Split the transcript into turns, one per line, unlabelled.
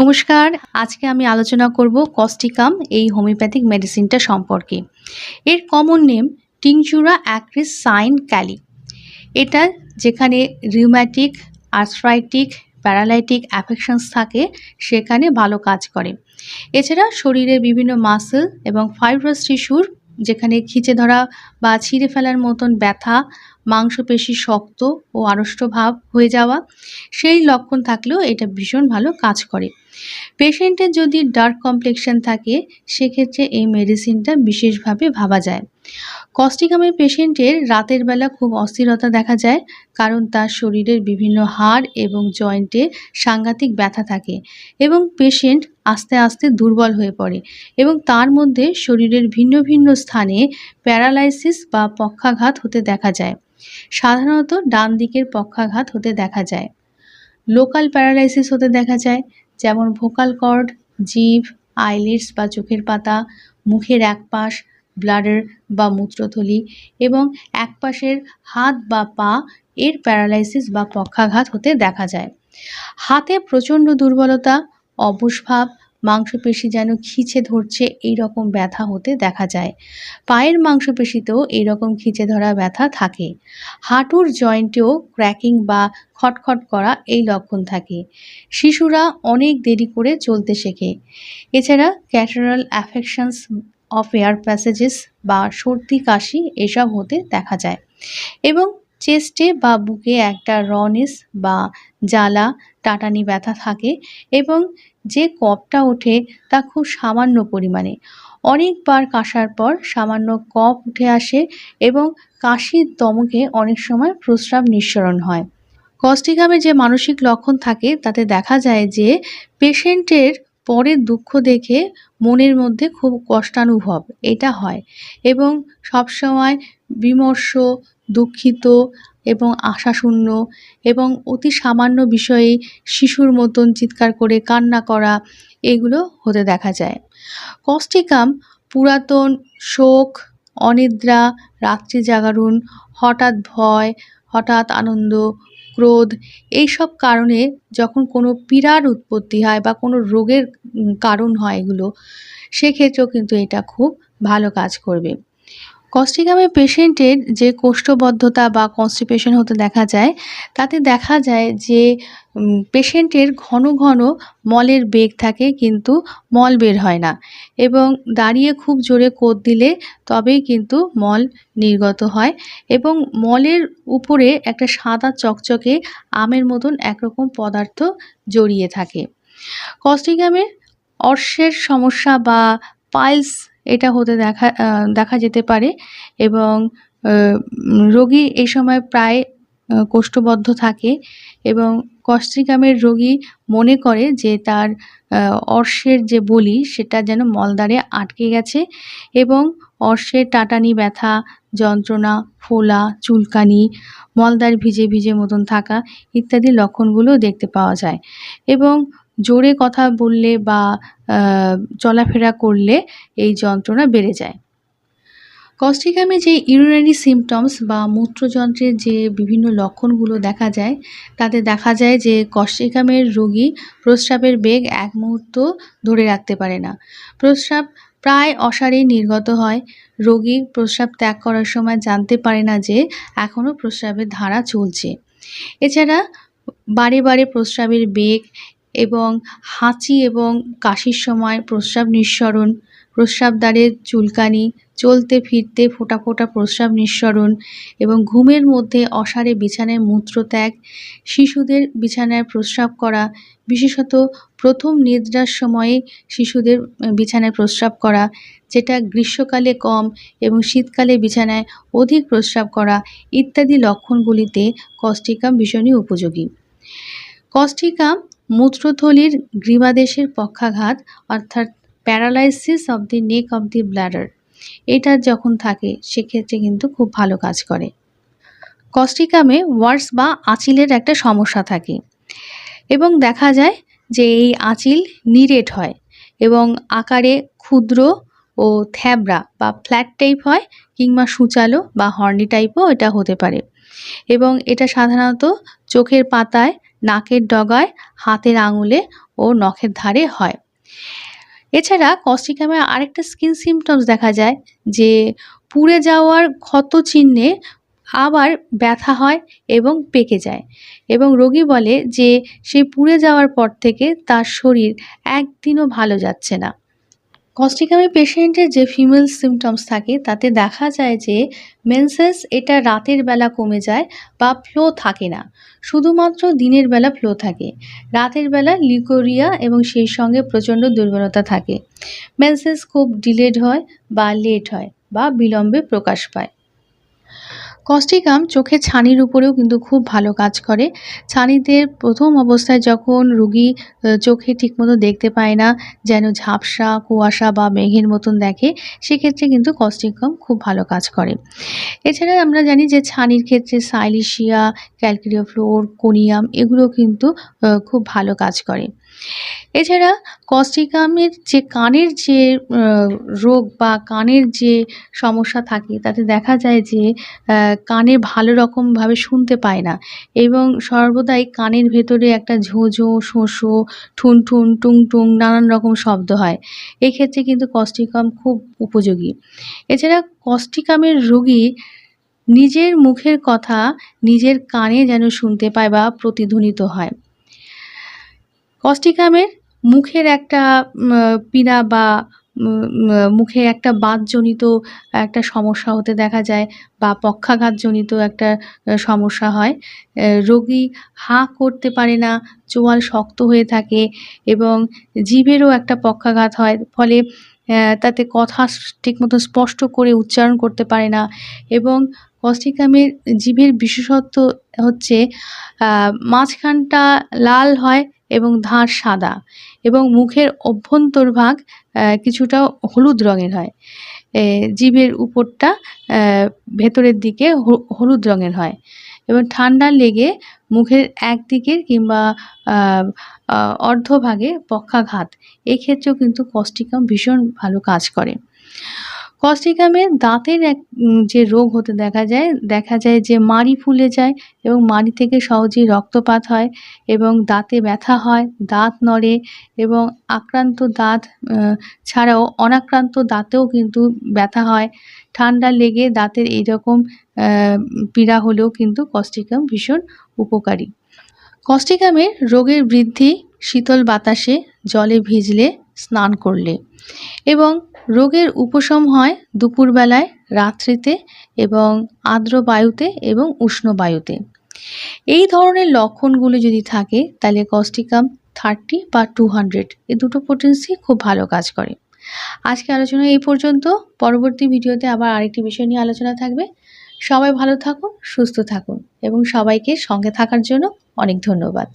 নমস্কার। আজকে আমি আলোচনা করব কস্টিকাম, এই হোমিওপ্যাথিক মেডিসিনটা সম্পর্কে। এর common name tinctura acris sine kali এটা যেখানে রিউম্যাটিক আর্থ্রাইটিক প্যারালাইটিক অ্যাফেকশনস থাকে, সেখানে ভালো কাজ করে। এছাড়া শরীরের বিভিন্ন মাসেল এবং ফাইব্রাস টিস্যুর যেখানে খিচে ধরা বা ছিঁড়ে ফেলার মতন ব্যথা মাংসপেশি শক্ত ও আড়ষ্ট ভাব হয়ে যাওয়া, সেই লক্ষণ থাকলেও এটা ভীষণ ভালো কাজ করে। পেশেন্টের যদি ডার্ক কমপ্লেকশন থাকে, সেক্ষেত্রে এই মেডিসিনটা বিশেষভাবে ভাবা যায়। কস্টিকামের পেশেন্টের রাতের বেলা খুব অস্থিরতা দেখা যায়, কারণ তার শরীরের বিভিন্ন হাড় এবং জয়েন্টে সাংঘাতিক ব্যথা থাকে এবং পেশেন্ট আস্তে আস্তে দুর্বল হয়ে পড়ে এবং তার মধ্যে শরীরের ভিন্ন ভিন্ন স্থানে প্যারালাইসিস বা পক্ষাঘাত হতে দেখা যায়। সাধারণত ডান দিকের পক্ষাঘাত হতে দেখা যায়। লোকাল প্যারালাইসিস হতে দেখা যায়, যেমন ভোকাল কর্ড জিভ আইলিডস বা চোখের পাতা, মুখের এক পাশ ব্লাডার বা মূত্রথলি এবং এক পাশের হাত বা পা এর প্যারালাইসিস বা পক্ষাঘাত হতে দেখা যায়। হাতে প্রচণ্ড দুর্বলতা, অবসভাব মাংসপেশি যেন খিচে ধরছে এই রকম ব্যথা হতে দেখা যায়। পায়ের মাংসপেশিতেও রকম খিচে ধরা ব্যথা থাকে। হাঁটুর জয়েন্টেও ক্র্যাকিং বা খটখট করা এই লক্ষণ থাকে। শিশুরা অনেক দেরি করে চলতে শেখে। এছাড়া catarrhal affections of air passages বা সর্দি, কাশি এসব হতে দেখা যায়। এবং চেস্টে বা বুকে একটা রনেস বা জ্বালা, টাটানি ব্যথা থাকে এবং যে কফটা ওঠে তা খুব সামান্য পরিমাণে। অনেকবার কাশার পর সামান্য কফ উঠে আসে এবং কাশির দমকে অনেক সময় প্রস্রাব নিঃসরণ হয়। কস্টিকামে যে মানসিক লক্ষণ থাকে, তাতে দেখা যায় যে পেশেন্টের পরের দুঃখ দেখে মনের মধ্যে খুব কষ্টানুভব এটা হয় এবং সবসময় বিমর্ষ, দুঃখিত এবং আশাশূন্য এবং অতি সামান্য বিষয়ে শিশুর মতন চিৎকার করে কান্না করা এগুলো হতে দেখা যায়। কস্টিকাম পুরাতন, শোক, অনিদ্রা, রাত্রি জাগরণ, হঠাৎ ভয়, হঠাৎ আনন্দ, ক্রোধ এইসব কারণে যখন কোনো পীড়ার উৎপত্তি হয় বা কোনো রোগের কারণ হয় এগুলো, সেক্ষেত্রেও কিন্তু এটা খুব ভালো কাজ করবে। কস্টিকামের পেশেন্টের যে কোষ্ঠবদ্ধতা বা কনস্টিপেশন হতে দেখা যায়, তাতে দেখা যায় যে পেশেন্টের ঘন ঘন মলের বেগ থাকে কিন্তু মল বের হয় না এবং দাঁড়িয়ে খুব জোরে কোদ দিলে তবেই কিন্তু মল নির্গত হয় এবং মলের উপরে একটা সাদা চকচকে আমের মতন একরকম পদার্থ জড়িয়ে থাকে। কস্টিকামে অর্শের সমস্যা বা পাইলস এটা হতে দেখা দেখা যেতে পারে এবং রোগী এই সময় প্রায় কোষ্ঠবদ্ধ থাকে এবং কস্টিকামের রোগী মনে করে যে তার অর্শের যে বলি সেটা যেন মলদ্বারে আটকে গেছে এবং অর্শের টাটানি ব্যথা, যন্ত্রণা, ফোলা, চুলকানি, মলদ্বার ভিজে ভিজে মতন থাকা ইত্যাদি লক্ষণগুলো দেখতে পাওয়া যায় এবং জোরে কথা বললে বা চলাফেরা করলে এই যন্ত্রণা বেড়ে যায়। কস্টিকামে যে ইউরিনারি সিমটমস বা মূত্রযন্ত্রের যে বিভিন্ন লক্ষণগুলো দেখা যায়, তাতে দেখা যায় যে কস্টিকামের রোগী প্রস্রাবের বেগ এক মুহূর্ত ধরে রাখতে পারে না। প্রস্রাব প্রায় অসারে নির্গত হয়। রোগী প্রস্রাব ত্যাগ করার সময় জানতে পারে না যে এখনও প্রস্রাবের ধারা চলছে। এছাড়া বারে বারে প্রস্রাবের বেগ এবং হাঁচি এবং কাশির সময় প্রস্রাব নিঃসরণ প্রস্রাবদ্বারের চুলকানি, চলতে ফিরতে ফোটা ফোটা প্রস্রাব নিঃসরণ এবং ঘুমের মধ্যে অসারে বিছানায় মূত্রত্যাগ, শিশুদের বিছানায় প্রস্রাব করা, বিশেষত প্রথম নিদ্রার সময়ে শিশুদের বিছানায় প্রস্রাব করা, যেটা গ্রীষ্মকালে কম এবং শীতকালে বিছানায় অধিক প্রস্রাব করা ইত্যাদি লক্ষণগুলিতে কস্টিকাম ভীষণই উপযোগী। কস্টিকাম মূত্রথলির গ্রীবাদেশের পক্ষাঘাত, অর্থাৎ paralysis of the neck of the bladder. এটা যখন থাকে, সেক্ষেত্রে কিন্তু খুব ভালো কাজ করে। কস্টিকামে ওয়ার্স বা আঁচিলের একটা সমস্যা থাকে। এবং দেখা যায় যে এই আঁচিল নিরেট হয় এবং আকারে ক্ষুদ্র ও থ্যাবড়া বা ফ্ল্যাট টাইপ হয় কিংবা সূচালো বা হর্নি টাইপও এটা হতে পারে। এবং এটা সাধারণত চোখের পাতায় নাকের ডগায়, হাতের আঙুলে ও নখের ধারে হয়। এছাড়া কস্টিকামে আরেকটা স্কিন সিমটমস দেখা যায়, যে পুড়ে যাওয়ার ক্ষত চিহ্নে আবার ব্যথা হয় এবং পেকে যায়। এবং রোগী বলে যে সে পুড়ে যাওয়ার পর থেকে তার শরীর একদিনও ভালো যাচ্ছে না। কস্টিকামি পেশেন্টের যে ফিমেল সিমটমস থাকে, তাতে দেখা যায় যে মেনসেস এটা রাতের বেলা কমে যায় বা ফ্লো থাকে না। শুধুমাত্র দিনের বেলা ফ্লো থাকে। রাতের বেলা লিকোরিয়া এবং সেই সঙ্গে প্রচণ্ড দুর্বলতা থাকে। মেনসেস খুব ডিলেড হয় বা লেট হয় বা বিলম্বে প্রকাশ পায়। কস্টিকাম চোখের ছানির উপরেও কিন্তু খুব ভালো কাজ করে। ছানিতে প্রথম অবস্থায় যখন রুগী চোখে ঠিকমতো দেখতে পায় না, যেন ঝাপসা, কুয়াশা বা মেঘের মতন দেখে, সেক্ষেত্রে কিন্তু কস্টিকাম খুব ভালো কাজ করে। এছাড়া আমরা জানি যে ছানির ক্ষেত্রে সাইলিশিয়া ক্যালকিরিওফ্লোর কোনিয়াম এগুলো কিন্তু খুব ভালো কাজ করে। এছাড়া কস্টিকামের যে কানের যে রোগ বা কানের যে সমস্যা থাকে, তাতে দেখা যায় যে কানে ভালো রকমভাবে শুনতে পায় না এবং সর্বদাই কানের ভেতরে একটা ঝোঁঝো শোঁসো ঠুন ঠুন টুং টুং নানান রকম শব্দ হয়। এক্ষেত্রে কিন্তু কস্টিকাম খুব উপযোগী। এছাড়া কস্টিকামের রোগী নিজের মুখের কথা নিজের কানে যেন শুনতে পায় বা প্রতিধ্বনিত হয়। কস্টিকামের মুখের একটা পীড়া বা মুখে একটা বাতজনিত একটা সমস্যা হতে দেখা যায় বা পক্ষাঘাতজনিত একটা সমস্যা হয়। রোগী হা করতে পারে না, চোয়াল শক্ত হয়ে থাকে এবং জীবেরও একটা পক্ষাঘাত হয়, ফলে তাতে কথা ঠিকমতো স্পষ্ট করে উচ্চারণ করতে পারে না এবং কস্টিকামের জিভের বিশেষত্ব হচ্ছে মাঝখানটা লাল হয় এবং ধার সাদা এবং মুখের অভ্যন্তরভাগ কিছুটা হলুদ রঙের হয়। জিভের উপরটা ভেতরের দিকে হলুদ রঙের হয় এবং ঠান্ডা লেগে মুখের একদিকে কিংবা অর্ধভাগে পক্ষাঘাত। এক্ষেত্রেও কিন্তু কস্টিকাম ভীষণ ভালো কাজ করে। কস্টিকামে দাঁতের এক যে রোগ হতে দেখা যায় দেখা যায় যে মাড়ি ফুলে যায় এবং মাড়ি থেকে সহজেই রক্তপাত হয় এবং দাঁতে ব্যথা হয়, দাঁত নড়ে এবং আক্রান্ত দাঁত ছাড়াও অনাক্রান্ত দাঁতেও কিন্তু ব্যথা হয়। ঠান্ডা লেগে দাঁতের এইরকম পীড়া হলেও কিন্তু কস্টিকাম ভীষণ উপকারী। কস্টিকামের রোগের বৃদ্ধি, শীতল বাতাসে জলে ভিজলে, স্নান করলে এবং রোগের উপশম হয় দুপুরবেলায়, রাত্রিতে এবং আর্দ্র বায়ুতে এবং উষ্ণ বায়ুতে। এই ধরনের লক্ষণগুলো যদি থাকে, তাহলে কস্টিকাম থার্টি বা টু হান্ড্রেড এই দুটো পোটেন্সি খুব ভালো কাজ করে। আজকে আলোচনা এই পর্যন্ত। পরবর্তী ভিডিওতে আবার আরেকটি বিষয় নিয়ে আলোচনা থাকবে। সবাই ভালো থাকুন, সুস্থ থাকুন এবং সবাইকে সঙ্গে থাকার জন্য অনেক ধন্যবাদ।